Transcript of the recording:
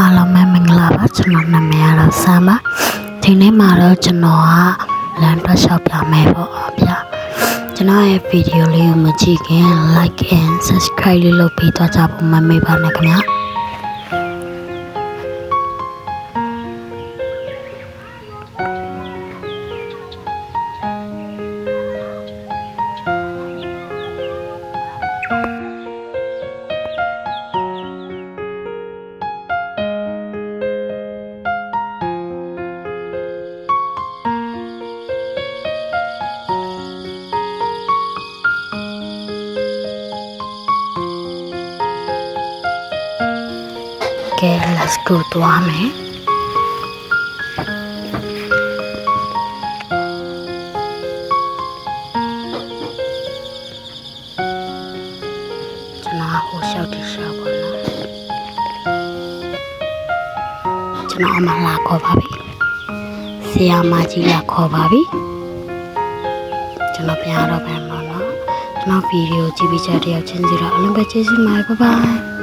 အားလုံးပဲမင်္ဂလာပါကျွန်တော်နာမည်ကတော့ဆမ်ပါဒီနေ့မှာတော့ကျွန်တော်ကလမ်းတစ်လျှောက်ပြမယ်ပေါ့ဗျာကျွန်တော်ရဲ့ဗီဒီယိုလေးကိုမကြည့်ခင် like and subscribe လေးလုပ်ပေးသွားကြဖို့မမေ့ပါနဲ့ခင်ဗျာ ကဲ let's go သွားမယ်ကျွန်တော်ဟိုလျှောက်တိလျှောက်ပါနော်ကျွန်တော်အမလာခေါ်ပါပြီဆရာမကြီးလာခေါ်ပါပြီကျွန်တော်ပြန်ရတော့ပြန်ပါနော်ကျွန်တော်ဗီဒီယိုကြည့်ပြီးကြတဲ့ယောက်ချင်းစီတော့အလုံးပဲကျေးဇူးပါတယ်ဘိုင်ဘိုင်